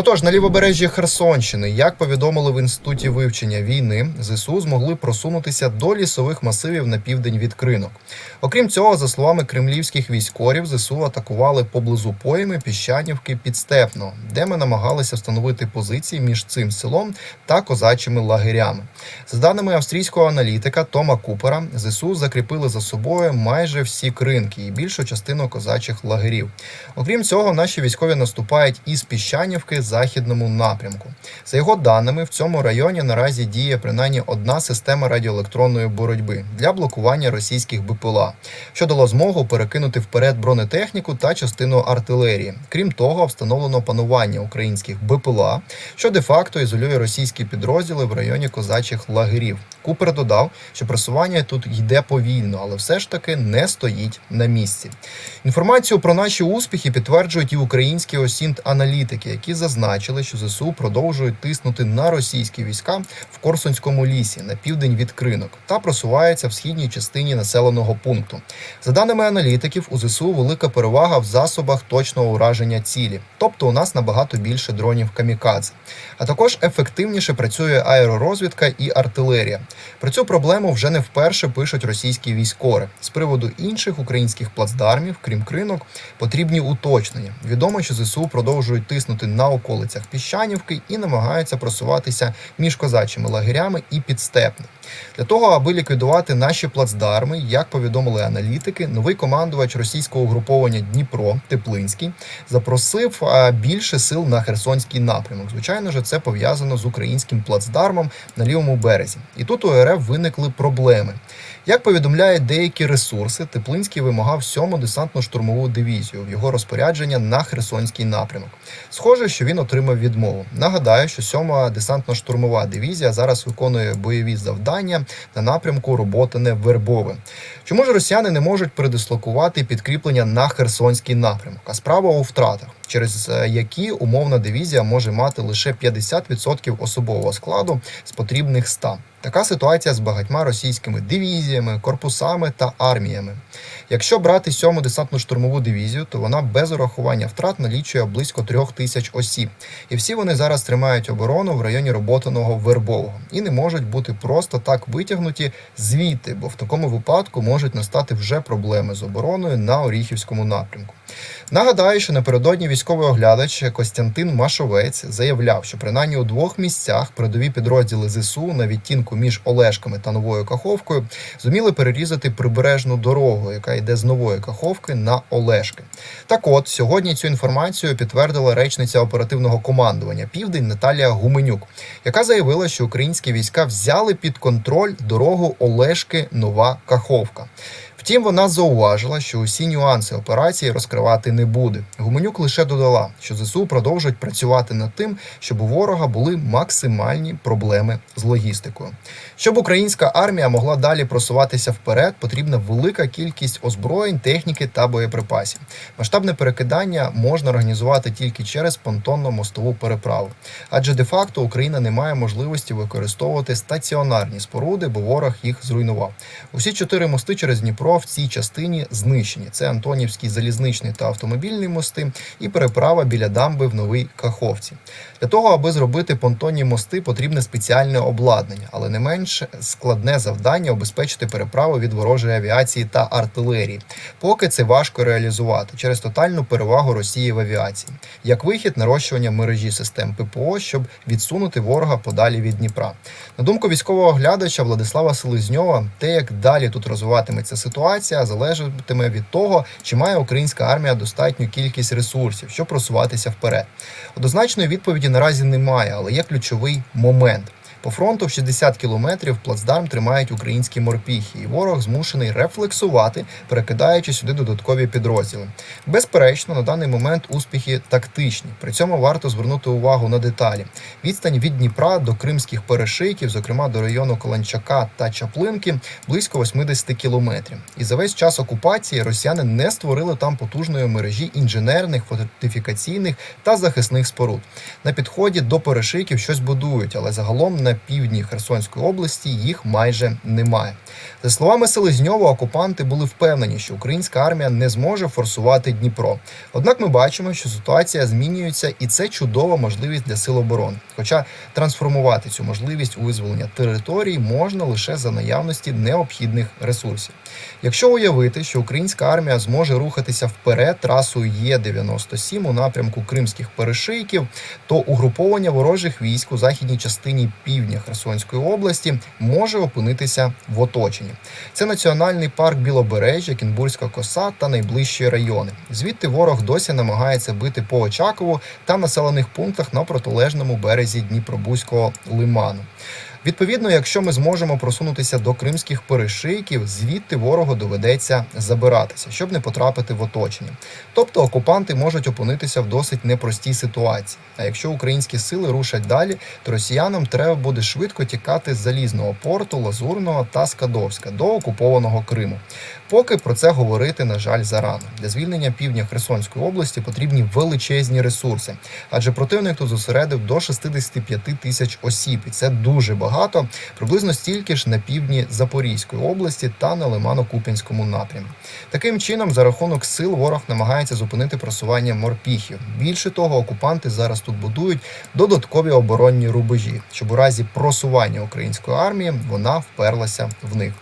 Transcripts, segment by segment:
Отож, на лівобережжі Херсонщини, як повідомили в інституті вивчення війни, ЗСУ змогли просунутися до лісових масивів на південь від кринок. Окрім цього, за словами кремлівських військорів, ЗСУ атакували поблизу поїми Піщанівки Підстепного, де ми намагалися встановити позиції між цим селом та козачими лагерями. За даними австрійського аналітика Тома Купера, ЗСУ закріпили за собою майже всі кринки і більшу частину козачих лагерів. Окрім цього, наші військові наступають із Піщанівки західному напрямку. За його даними, в цьому районі наразі діє принаймні одна система радіоелектронної боротьби для блокування російських БПЛА, що дало змогу перекинути вперед бронетехніку та частину артилерії. Крім того, встановлено панування українських БПЛА, що де-факто ізолює російські підрозділи в районі козачих лагерів. Купер додав, що просування тут йде повільно, але все ж таки не стоїть на місці. Інформацію про наші успіхи підтверджують і українські осінт-аналітики, які зазначили, що ЗСУ продовжують тиснути на російські війська в Корсунському лісі на південь від кринок та просуваються в східній частині населеного пункту. За даними аналітиків, у ЗСУ велика перевага в засобах точного ураження цілі, тобто у нас набагато більше дронів камікадзе. А також ефективніше працює аеророзвідка і артилерія. Про цю проблему вже не вперше пишуть російські військори. З приводу інших українських плацдармів, крім кринок, потрібні уточнення. Відомо, що ЗСУ продовжують тиснути на околицях Піщанівки і намагаються просуватися між козачими лагерями і підстепним. Для того, аби ліквідувати наші плацдарми, як повідомили аналітики, новий командувач російського угруповання Дніпро Теплинський запросив більше сил на Херсонський напрямок. Звичайно ж, це пов'язано з українським плацдармом на лівому березі. І тут у РФ виникли проблеми. Як повідомляють деякі ресурси, Теплинський вимагав 7-му десантно-штурмову дивізію в його розпорядження на Херсонський напрямок. Схоже, що він отримав відмову. Нагадаю, що 7-ма десантно-штурмова дивізія зараз виконує бойові завдання на напрямку Роботине Вербове. Чому ж росіяни не можуть передислокувати підкріплення на Херсонський напрямок? А справа у втратах, через е, які умовна дивізія може мати лише 50% особового складу з потрібних 100. Така ситуація з багатьма російськими дивізіями, корпусами та арміями. Якщо брати 7-му десантно-штурмову дивізію, то вона без урахування втрат налічує близько трьох тисяч осіб. І всі вони зараз тримають оборону в районі роботаного Вербового і не можуть бути просто так витягнуті звідти, бо в такому випадку можуть настати вже проблеми з обороною на Оріхівському напрямку. Нагадаю, що напередодні військовий оглядач Костянтин Машовець заявляв, що принаймні у двох місцях передові підрозділи ЗСУ на відтінку між Олешками та Новою Каховкою зуміли перерізати прибережну дорогу, яка йде з нової Каховки на Олешки. Так от сьогодні цю інформацію підтвердила речниця оперативного командування Південь Наталія Гуменюк, яка заявила, що українські війська взяли під контроль дорогу Олешки Нова Каховка. Втім, вона зауважила, що усі нюанси операції розкривати не буде. Гуменюк лише додала, що ЗСУ продовжують працювати над тим, щоб у ворога були максимальні проблеми з логістикою. Щоб українська армія могла далі просуватися вперед, потрібна велика кількість озброєнь, техніки та боєприпасів. Масштабне перекидання можна організувати тільки через понтонно-мостову переправу, адже де-факто Україна не має можливості використовувати стаціонарні споруди, бо ворог їх зруйнував. Усі чотири мости через Дніпро в цій частині знищені. Це Антонівський залізничний та автомобільний мости і переправа біля дамби в Новій Каховці. Для того, аби зробити понтонні мости, потрібне спеціальне обладнання, але не менш складне завдання обезпечити переправу від ворожої авіації та артилерії. Поки це важко реалізувати через тотальну перевагу Росії в авіації, як вихід нарощування мережі систем ППО, щоб відсунути ворога подалі від Дніпра. На думку військового оглядача Владислава Селезньова, те, як далі тут розвиватиметься ситуація, залежатиме від того, чи має українська армія достатню кількість ресурсів, щоб просуватися вперед. Однозначної відповіді наразі немає, але є ключовий момент. По фронту в 60 кілометрів плацдарм тримають українські морпіхи, і ворог змушений рефлексувати, перекидаючи сюди додаткові підрозділи. Безперечно, на даний момент успіхи тактичні. При цьому варто звернути увагу на деталі. Відстань від Дніпра до кримських перешийків, зокрема до району Каланчака та Чаплинки, близько 80 кілометрів. І за весь час окупації росіяни не створили там потужної мережі інженерних, фортифікаційних та захисних споруд. На підході до перешийків щось будують, але загалом на півдні Херсонської області їх майже немає. За словами Селезньова, окупанти були впевнені, що українська армія не зможе форсувати Дніпро. Однак ми бачимо, що ситуація змінюється, і це чудова можливість для сил оборони. Хоча трансформувати цю можливість у визволення територій можна лише за наявності необхідних ресурсів. Якщо уявити, що українська армія зможе рухатися вперед трасою Є-97 у напрямку кримських перешийків, то угруповання ворожих військ у західній частині півдня Херсонської області може опинитися в оточенні. Це національний парк Білобережжя, Кінбурська коса та найближчі райони. Звідти ворог досі намагається бити по Очакову та населених пунктах на протилежному березі Дніпробузького лиману. Відповідно, якщо ми зможемо просунутися до кримських перешийків, звідти ворогу доведеться забиратися, щоб не потрапити в оточення. Тобто окупанти можуть опинитися в досить непростій ситуації. А якщо українські сили рушать далі, то росіянам треба буде швидко тікати з залізного порту, Лазурного та Скадовська до окупованого Криму. Поки про це говорити, на жаль, зарано. Для звільнення півдня Херсонської області потрібні величезні ресурси, адже противник тут зосередив до 65 тисяч осіб, і це дуже багато, приблизно стільки ж на півдні Запорізької області та на Лимано-Куп'янському напрямі. Таким чином, за рахунок сил, ворог намагається зупинити просування морпіхів. Більше того, окупанти зараз тут будують додаткові оборонні рубежі, щоб у разі просування української армії вона вперлася в них.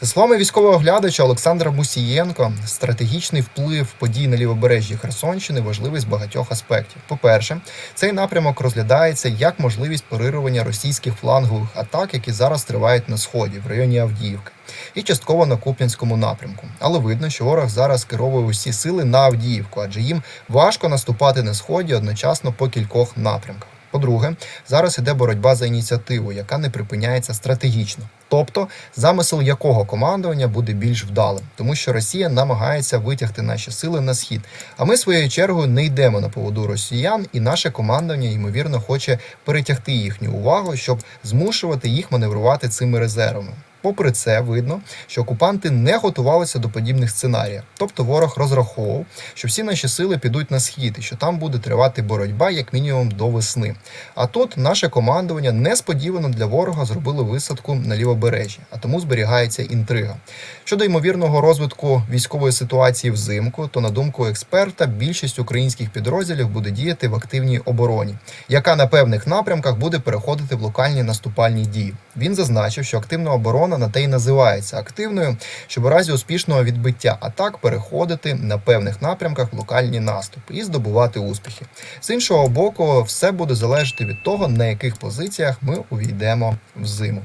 За словами військового оглядача Олександра Мусієнко, стратегічний вплив подій на лівобережжі Херсонщини важливий з багатьох аспектів. По-перше, цей напрямок розглядається як можливість парирування російських флангових атак, які зараз тривають на сході в районі Авдіївки. І частково на Куп'янському напрямку, але видно, що ворог зараз керовує усі сили на Авдіївку, адже їм важко наступати на сході одночасно по кількох напрямках. По-друге, зараз іде боротьба за ініціативу, яка не припиняється стратегічно. Тобто, замисел якого командування буде більш вдалим, тому що Росія намагається витягти наші сили на схід. А ми своєю чергою не йдемо на поводу росіян, і наше командування ймовірно хоче перетягти їхню увагу, щоб змушувати їх маневрувати цими резервами. Попри це, видно, що окупанти не готувалися до подібних сценаріїв. Тобто ворог розраховував, що всі наші сили підуть на схід, і що там буде тривати боротьба як мінімум до весни. А тут наше командування несподівано для ворога зробило висадку на лівобережжі, а тому зберігається інтрига. Щодо ймовірного розвитку військової ситуації взимку, то на думку експерта, більшість українських підрозділів буде діяти в активній обороні, яка на певних напрямках буде переходити в локальні наступальні дії. Він зазначив, що активна оборона на те й називається активною, щоб у разі успішного відбиття атак переходити на певних напрямках в локальні наступи і здобувати успіхи. З іншого боку, все буде залежати від того, на яких позиціях ми увійдемо в зиму.